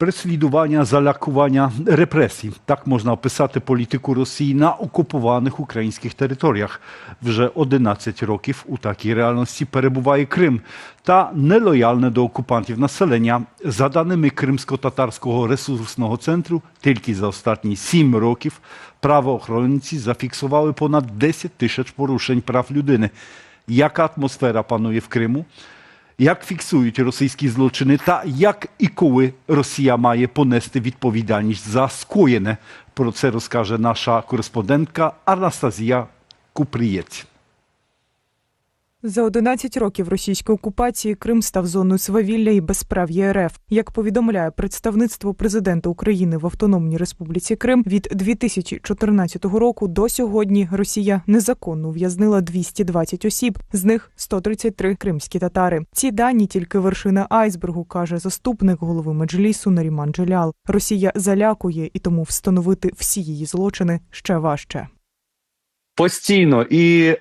Переслідування, залякування, репресій. Так можна описати політику Росії на окупованих українських територіях. Вже 11 років у такій реальності перебуває Крим та нелояльне до окупантів населення. За даними Кримсько-татарського ресурсного центру, тільки за останні 7 років правоохоронці зафіксували понад 10 тисяч порушень прав людини. Яка атмосфера панує в Криму? Як фіксують російські злочини та як і коли Росія має понести відповідальність за скоєне? Про це розкаже наша кореспондентка Анастазія Купрієць. За 11 років російської окупації Крим став зоною свавілля і безправ'я РФ. Як повідомляє представництво президента України в Автономній Республіці Крим, від 2014 року до сьогодні Росія незаконно ув'язнила 220 осіб, з них 133 кримські татари. Ці дані тільки вершина айсбергу, каже заступник голови меджлісу Наріман Джелял. Росія залякує і тому встановити всі її злочини ще важче. Постійно і е,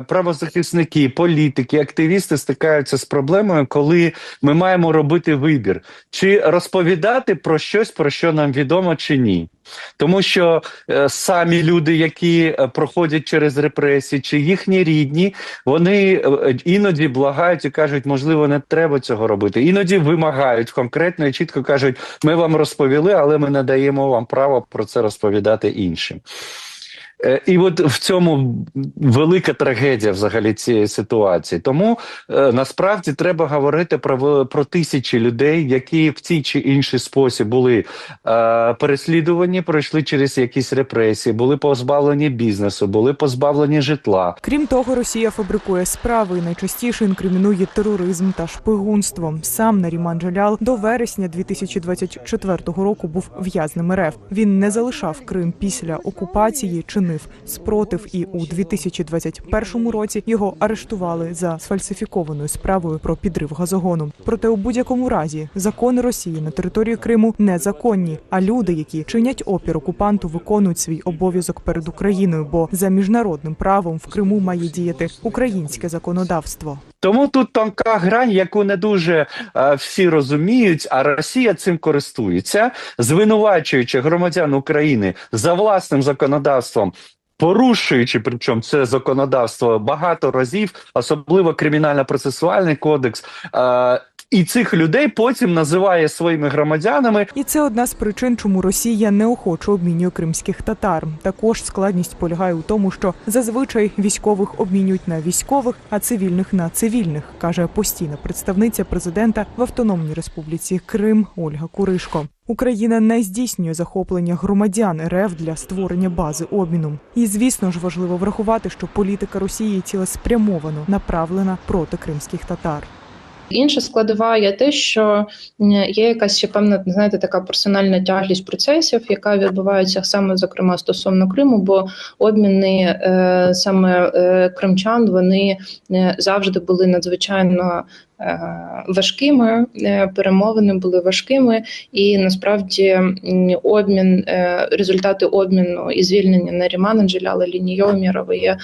правозахисники, політики, активісти стикаються з проблемою, коли ми маємо робити вибір, чи розповідати про щось, про що нам відомо, чи ні. Тому що е, самі люди, які е, проходять через репресії, чи їхні рідні, вони е, іноді благають і кажуть, можливо, не треба цього робити. Іноді вимагають конкретно і чітко кажуть, ми вам розповіли, але ми не даємо вам право про це розповідати іншим. Е, І от в цьому велика трагедія взагалі цієї ситуації. Тому е, насправді треба говорити про, про тисячі людей, які в цій чи інший спосіб були е, переслідувані, пройшли через якісь репресії, були позбавлені бізнесу, були позбавлені житла. Крім того, Росія фабрикує справи і найчастіше інкримінує тероризм та шпигунство. Сам Наріман Джалял до вересня 2024 року був в'язнем РФ. Він не залишав Крим після окупації, чинив спротив, і у 2021 році його арештували за сфальсифікованою справою про підрив газогону. Проте у будь-якому разі закони Росії на території Криму незаконні. А люди, які чинять опір окупанту, виконують свій обов'язок перед Україною, бо за міжнародним правом в Криму має діяти українське законодавство. Тому тут тонка грань, яку не дуже е, всі розуміють, а Росія цим користується, звинувачуючи громадян України за власним законодавством. Порушуючи причому це законодавство багато разів, особливо кримінально-процесуальний кодекс, е, і цих людей потім називає своїми громадянами І це одна з причин, чому Росія неохоче обмінює кримських татар. Також складність полягає у тому, що зазвичай військових обмінюють на військових, а цивільних на цивільних, каже постійна представниця президента в Автономній Республіці Крим Ольга Куришко. Україна не здійснює захоплення громадян РФ для створення бази обміну. І звісно ж важливо врахувати, що політика Росії цілеспрямовано направлена проти кримських татар. Інша складова є те, що є якась ще певна, знаєте, така персональна тяглість процесів, яка відбувається саме зокрема стосовно Криму, бо обміни е, саме е, кримчан вони е, завжди були надзвичайно. Е, Важкими е, перемовини були важкими, і насправді обмін, е, результати обміну і звільнення Нарімана Джеляла Лінійомірова є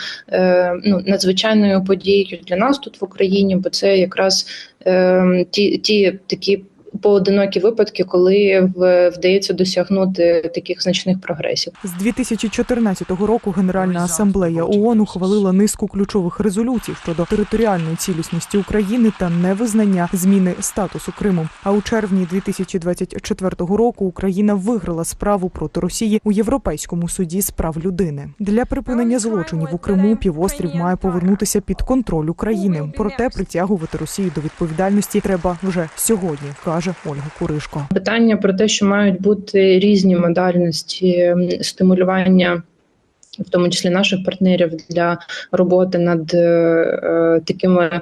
ну, надзвичайною подією для нас тут в Україні, бо це якраз е, ті, ті такі поодинокі випадки, коли вдається досягнути таких значних прогресів. З 2014 року Генеральна асамблея ООН ухвалила низку ключових резолюцій щодо територіальної цілісності України та невизнання зміни статусу Криму. А у червні 2024 року Україна виграла справу проти Росії у Європейському суді з прав людини. Для припинення злочинів у Криму півострів має повернутися під контроль України. Проте притягувати Росію до відповідальності треба вже сьогодні, каже Ольга Куришко. Питання про те, що мають бути різні модальності стимулювання. В тому числі наших партнерів для роботи над е, е, такими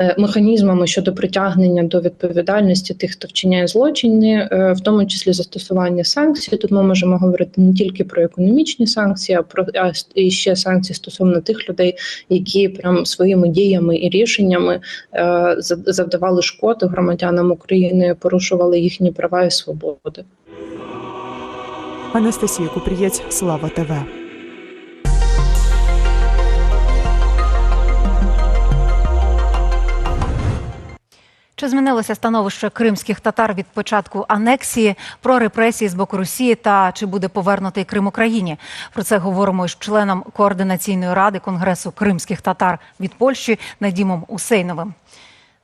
е, механізмами щодо притягнення до відповідальності тих, хто вчиняє злочини, е, в тому числі застосування санкцій. Тут ми можемо говорити не тільки про економічні санкції, а про а і ще санкції стосовно тих людей, які прям своїми діями і рішеннями е, за- завдавали шкоди громадянам України, порушували їхні права і свободи. Анастасія Купрієць, Слава ТВ. Чи змінилося становище кримських татар від початку анексії про репресії з боку Росії та чи буде повернутий Крим Україні? Про це говоримо з членом координаційної ради Конгресу кримських татар від Польщі Надімом Усейновим.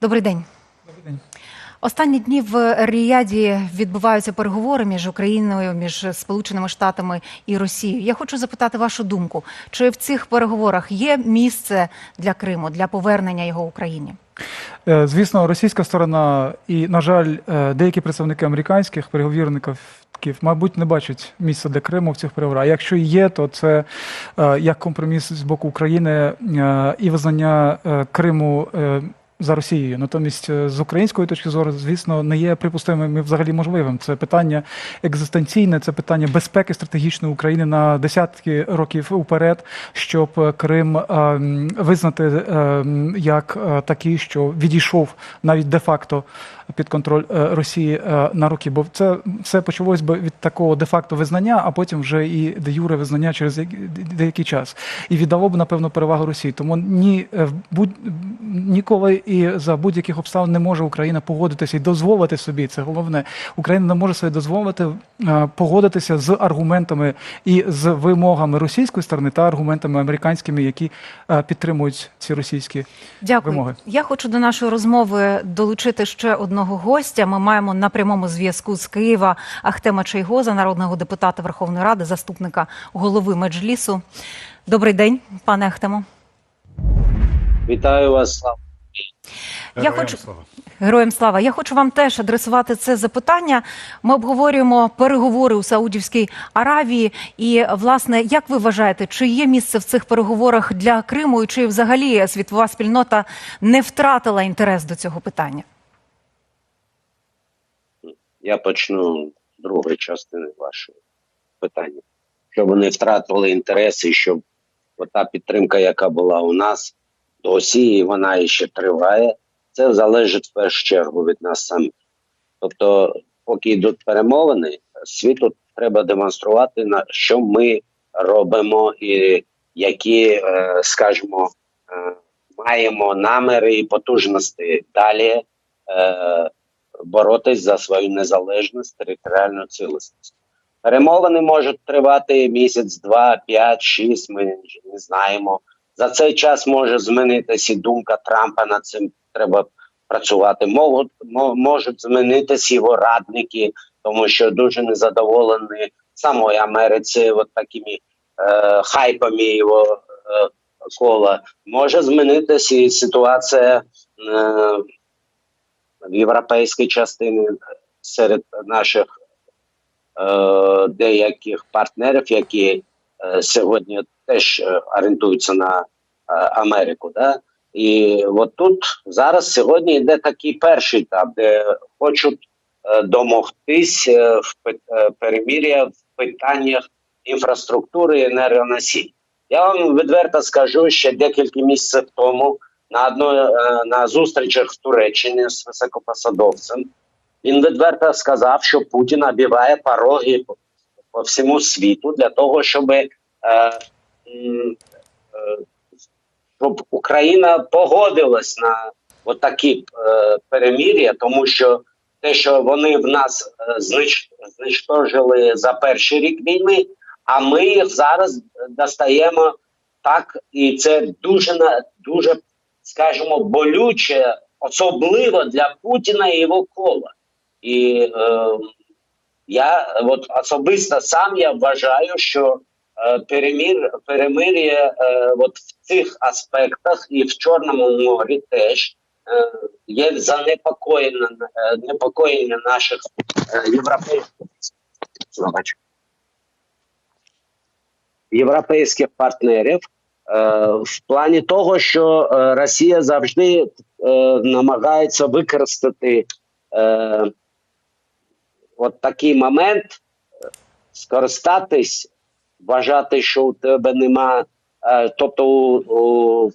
Добрий день. Добрий день. Останні дні в Ріяді відбуваються переговори між Україною, між Сполученими Штатами і Росією. Я хочу запитати вашу думку: чи в цих переговорах є місце для Криму для повернення його Україні? Е, Звісно, російська сторона і, на жаль, е, деякі представники американських переговірників, мабуть, не бачать місця для Криму в цих переговорах. А якщо є, то це е, як компроміс з боку України е, і визнання е, Криму. е, За Росією, натомість е, з української точки зору, звісно, не є припустимим і взагалі можливим. Це питання екзистенційне, це питання безпеки стратегічної України на десятки років уперед, щоб Крим е, визнати е, як такий, що відійшов навіть де-факто під контроль е, Росії е, на роки. Бо це все почалось би від такого де-факто визнання, а потім вже і де юре визнання через деякий час. І віддало б напевно перевагу Росії. Тому ні е, будь ніколи і за будь-яких обставин не може Україна погодитися і дозволити собі. Це головне. Україна не може собі дозволити погодитися з аргументами і з вимогами російської сторони та аргументами американськими, які підтримують ці російські Дякую. вимоги. Я хочу до нашої розмови долучити ще одного гостя. Ми маємо на прямому зв'язку з Києва Ахтема Чайгоза, народного депутата Верховної Ради, заступника голови Меджлісу. Добрий день, пане Ахтемо. Вітаю вас, слава. Я Героям хочу слава. героям слава. Я хочу вам теж адресувати це запитання. Ми обговорюємо переговори у Саудівській Аравії. І власне, як ви вважаєте, чи є місце в цих переговорах для Криму, і чи взагалі світова спільнота не втратила інтерес до цього питання? Я почну з другої частини вашого питання. Щоб вони втратили інтереси, щоб та підтримка, яка була у нас до Росії, вона ще триває. Це залежить в першу чергу від нас самих. Тобто, поки йдуть перемовини, світу треба демонструвати, на що ми робимо, і які, е, скажімо, е, маємо наміри і потужності далі. Боротись за свою незалежність, територіальну цілісність. Перемовини можуть тривати місяць, два, п'ять, шість. Ми не знаємо. За цей час може змінитися думка Трампа над цим треба працювати. Можуть, можуть змінитися його радники, тому що дуже незадоволені самої Америці, от такими е, хайпами його е, кола. Може змінитися і ситуація. Е, в європейській частині серед наших е, деяких партнерів, які е, сьогодні теж е, орієнтуються на е, Америку. Да? І от тут зараз сьогодні йде такий перший етап, де хочуть е, домогтись е, в е, перемір'я в питаннях інфраструктури і енергоносій. Я вам відверто скажу, ще декілька місяців тому на одної е, на зустрічах в Туреччині з високопосадовцем. Він відверто сказав, що Путін оббиває пороги по, всьому світу для того, щоб, е, е, щоб Україна погодилась на такі е, перемір'я, тому що те, що вони в нас е, знищ, за перший рік війни, а ми їх зараз достаємо так, і це дуже дуже скажімо, болюче, особливо для Путіна і його кола. І е, я от особисто сам я вважаю, що е, перемір, перемир'я е, от в цих аспектах і в Чорному морі теж е, є занепокоєння е, непокоєння наших європейських європейських партнерів в плані того, що е, Росія завжди е, намагається використати е, от такий момент, е, скористатись, вважати, що у тебе нема, е, тобто у, у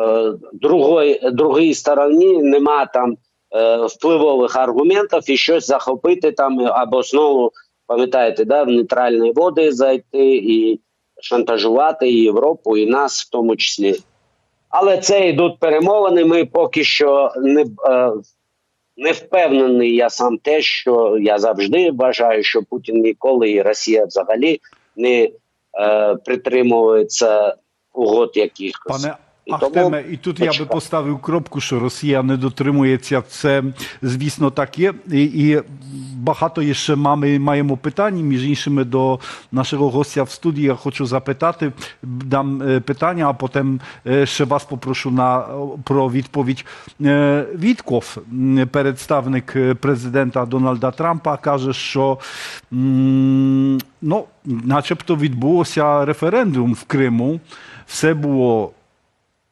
е, другої, другій стороні нема там е, впливових аргументів і щось захопити там або знову, пам'ятаєте, да, в нейтральні води зайти і шантажувати і Європу, і нас в тому числі. Але це йдуть перемовини. Ми поки що не е, Не впевнений я сам те, що я завжди вважаю, що Путін ніколи і Росія взагалі не е, притримується угод якихось. Тому Ахтеме, і тут я би почекай. поставив кропку, що Росія не дотримується. Це, звісно, так є. І, і багато є ще мами, маємо питань. Між іншими, до нашого гостя в студії я хочу запитати, дам е, питання, а потім е, ще вас попрошу на, про відповідь. Е, Вітков, м, представник е, президента Дональда Трампа, каже, що м, ну, начебто відбувся референдум в Криму. Все було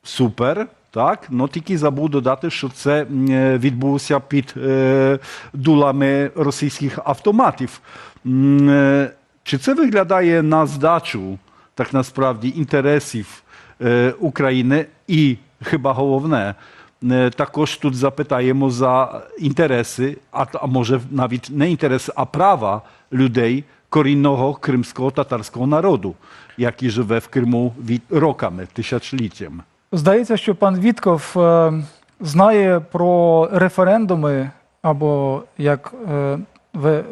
Супер, так. Ну тільки забув додати, що це е, під е, дулами російських автоматів. Е, Чи це виглядає на здачу, так насправді, інтересів е, України і хіба головне? е, Також тут запитаємо за інтереси, а, а може навіть не інтереси, а права людей корінного кримського татарського народу, який живе в Криму від роками, тисячоліттями. Здається, що пан Вітков е, знає про референдуми, або як е,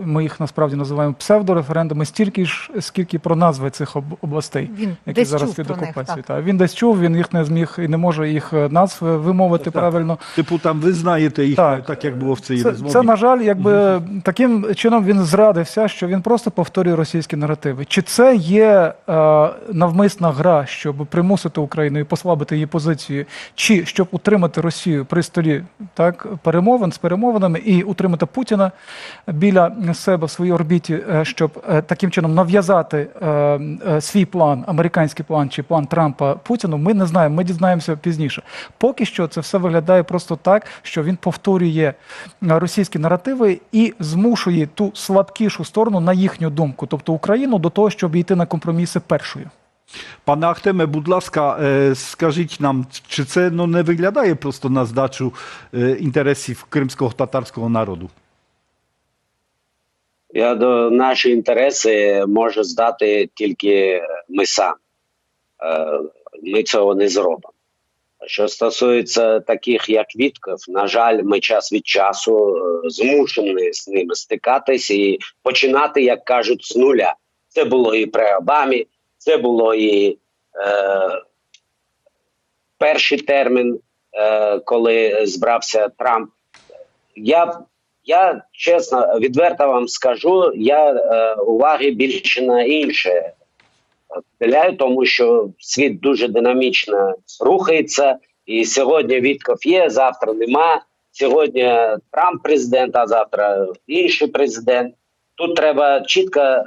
ми їх насправді називаємо псевдореферендуми, стільки ж, скільки про назви цих областей, Він які зараз чув них, так. Та, Він десь чув, він їх не зміг і не може їх е, назв вимовити Так. правильно. Типу, там ви знаєте їх Так. так, як було в цій Це, розмові. це, на жаль, якби таким чином він зрадився, що він просто повторює російські наративи. Чи це є е, навмисна гра, щоб примусити Україну і послабити її позицію, чи щоб утримати Росію при столі так перемовин з перемовинами і утримати Путіна біля себе в своїй орбіті, е, щоб е, таким чином нав'язати е, свій план, американський план чи план Трампа Путіну, ми не знаємо. Ми дізнаємося пізніше. Поки що це все виглядає просто так, що він повторює російські наративи і змушує ту слабкішу сторону на їхню думку, тобто Україну до того, щоб йти на компроміси першою. Пане Ахтеме, будь ласка, скажіть нам, чи це ну, не виглядає просто на здачу інтересів кримського татарського народу? Я до наші інтереси може здати тільки ми самі. Е, Ми цього не зробимо. Що стосується таких, як Вітков, на жаль, ми час від часу е, змушені з ними стикатись і починати, як кажуть, з нуля. Це було і при Обамі, це було і е, перший термін, е, коли збрався Трамп. Я я чесно, відверто вам скажу, я е, уваги більше на інше вділяю, тому що світ дуже динамічно рухається, і сьогодні Вітков є, завтра нема. Сьогодні Трамп президент, а завтра інший президент. Тут треба чітко е,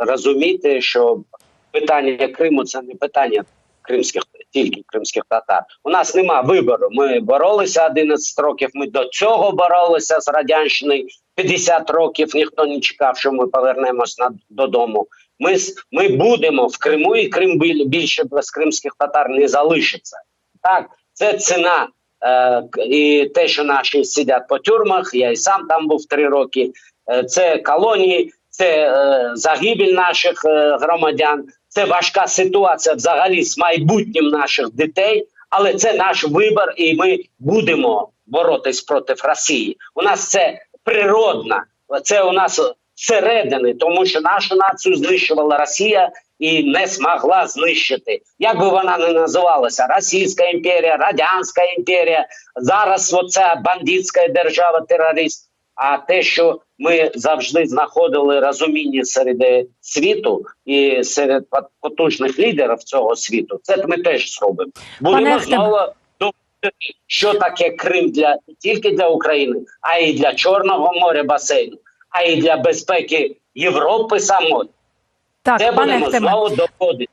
розуміти, що питання Криму це не питання кримських тільки кримських татар. У нас нема вибору. Ми боролися 11 років. Ми до цього боролися з радянщиною 50 років. Ніхто не чекав, що ми повернемось на додому. Ми ми будемо в Криму, і Крим більше без кримських татар не залишиться. Так, це ціна. Е, і те, що наші сидять по тюрмах, я і сам там був три роки. Е, це колонії, це е, загибель наших громадян, це важка ситуація взагалі з майбутнім наших дітей, але це наш вибір, і ми будемо боротись проти Росії. У нас це природно, це у нас зсередини, тому що нашу націю знищувала Росія і не змогла знищити. Як би вона не називалася: Російська імперія, Радянська імперія, зараз оця бандитська держава, терорист. А те, що ми завжди знаходили розуміння серед світу і серед потужних лідерів цього світу, це ми теж зробимо. Будемо знову думати, що таке Крим для не тільки для України, а й для Чорного моря басейну, а й для безпеки Європи самої. Так, Це пане будемо знову доходити.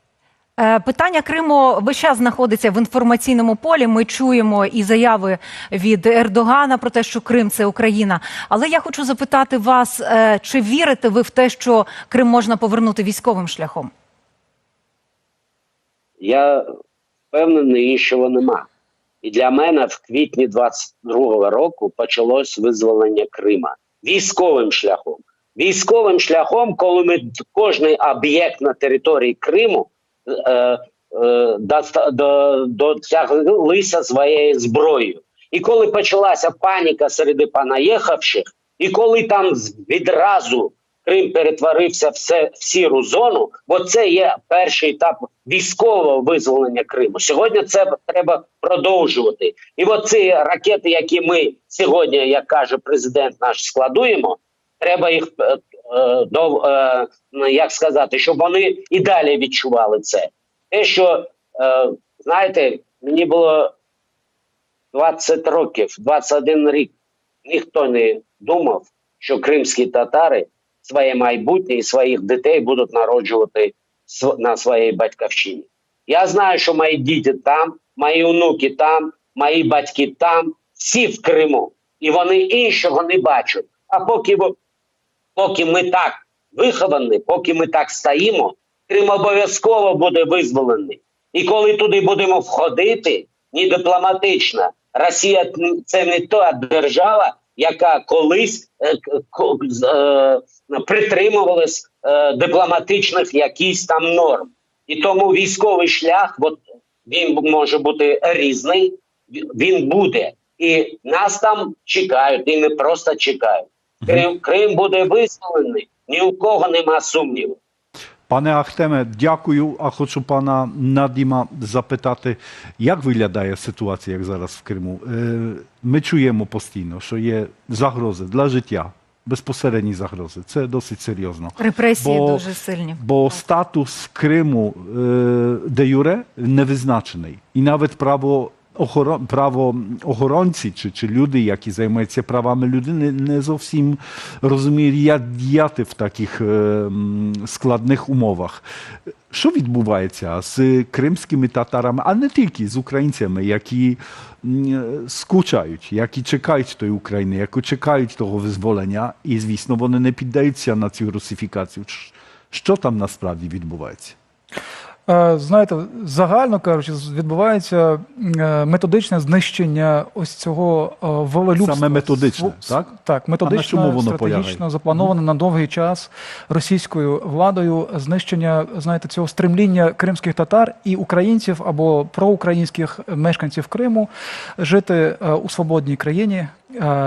Е, Питання Криму весь час знаходиться в інформаційному полі. Ми чуємо і заяви від Ердогана про те, що Крим це Україна. Але я хочу запитати вас, е, чи вірите ви в те, що Крим можна повернути військовим шляхом? Я впевнений, що його нема. І для мене в квітні 22-го року почалось визволення Крима військовим шляхом. Військовим шляхом, коли ми кожний об'єкт на території Криму е, е, до, дотяглися своєю зброєю. І коли почалася паніка серед понаїхавших, і коли там відразу Крим перетворився в, в сіру зону, бо це є перший етап військового визволення Криму. Сьогодні це треба продовжувати. І от ці ракети, які ми сьогодні, як каже президент наш, складуємо, треба їх е, до е, ну, як сказати, щоб вони і далі відчували це. Те, що е, знаєте, мені було 20 років, 21 рік. Ніхто не думав, що кримські татари своє майбутнє і своїх дітей будуть народжувати на своїй батьківщині. Я знаю, що мої діти там, мої онуки там, мої батьки там, всі в Криму, і вони іншого не бачать. А поки, поки ми так виховані, поки ми так стоїмо, Крим обов'язково буде визволений. І коли туди будемо входити, ні дипломатично, Росія це не та держава, яка колись е, е, притримувалась е, дипломатичних якісь там норм. І тому військовий шлях, от, він може бути різний, він буде. І нас там чекають, і не просто чекають. Крим, Крим буде визволений, ні у кого нема сумніву. Пане Ахтеме, дякую. А хочу пана Надіма запитати, як виглядає ситуація, як зараз в Криму? Е, Ми чуємо постійно, що є загрози для життя, безпосередні загрози. Це досить серйозно. Репресії Бо- дуже сильні. Бо статус Криму е, де юре не визначений. І навіть право охоро- правоохоронці чи, чи люди, які займаються правами людини, не зовсім розуміють, як діяти в таких е, складних умовах. Що відбувається з кримськими татарами, а не тільки з українцями, які скучають, які чекають тої України, які чекають того визволення, і звісно, вони не піддаються на цю русифікацію. Що там насправді відбувається? Е, Знаєте, загально кажучи, відбувається е, методичне знищення ось цього е, волелюбства. Саме методичне, так? Так, методично, воно стратегічно, полягає? заплановане на довгий час російською владою знищення, знаєте, цього стремління кримських татар і українців або проукраїнських мешканців Криму жити у свободній країні,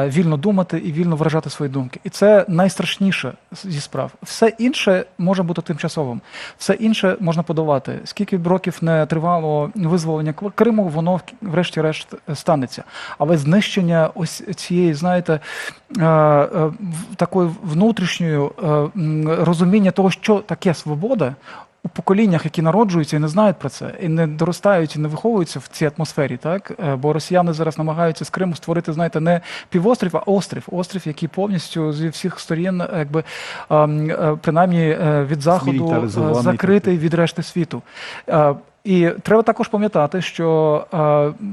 вільно думати і вільно виражати свої думки. І це найстрашніше зі справ. Все інше може бути тимчасовим, все інше можна подолати. Скільки б років не тривало визволення Кр- Криму, воно врешті-решт станеться. Але знищення ось цієї, знаєте, е, е, такої внутрішньої е, розуміння того, що таке свобода. У поколіннях, які народжуються і не знають про це, і не доростають, і не виховуються в цій атмосфері, так? Е, бо росіяни зараз намагаються з Криму створити, знаєте, не півострів, а острів, острів, який повністю зі всіх сторін, е, якби е, принаймні від заходу закритий від решти світу. І треба також пам'ятати, що е,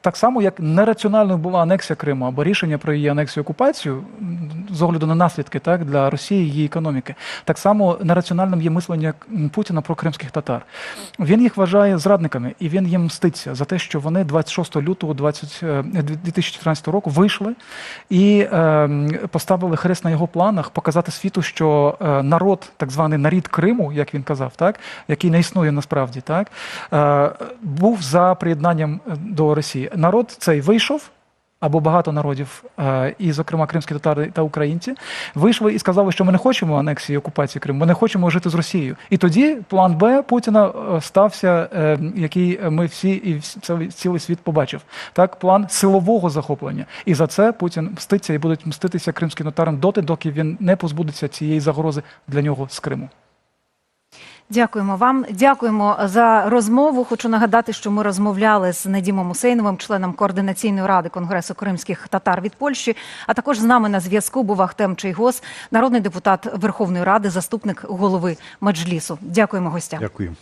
так само як нераціональною була анексія Криму або рішення про її анексію окупацію з огляду на наслідки так для Росії її економіки, так само нераціональним є мислення Путіна про кримських татар. Він їх вважає зрадниками, і він їм мститься за те, що вони 26 лютого 20, е, 2014 року вийшли і е, поставили хрест на його планах показати світу, що е, народ, так званий нарід Криму, як він казав, так який не існує насправді, так е, був за приєднанням е, до Росії. Народ цей вийшов. Або багато народів, е, і, зокрема, кримські татари та українці, вийшли і сказали, що ми не хочемо анексії окупації Криму, ми не хочемо жити з Росією. І тоді план Б Путіна е, стався, е, який ми всі і цілий світ побачив. Так, план силового захоплення. І за це Путін мститься і будуть мститися кримським татарам доти, доки він не позбудеться цієї загрози для нього з Криму. Дякуємо вам. Дякуємо за розмову. Хочу нагадати, що ми розмовляли з Надімом Усейновим, членом координаційної ради Конгресу кримських татар від Польщі. А також з нами на зв'язку був Ахтем Чайгос, народний депутат Верховної Ради, заступник голови Меджлісу. Дякуємо гостям. Дякую.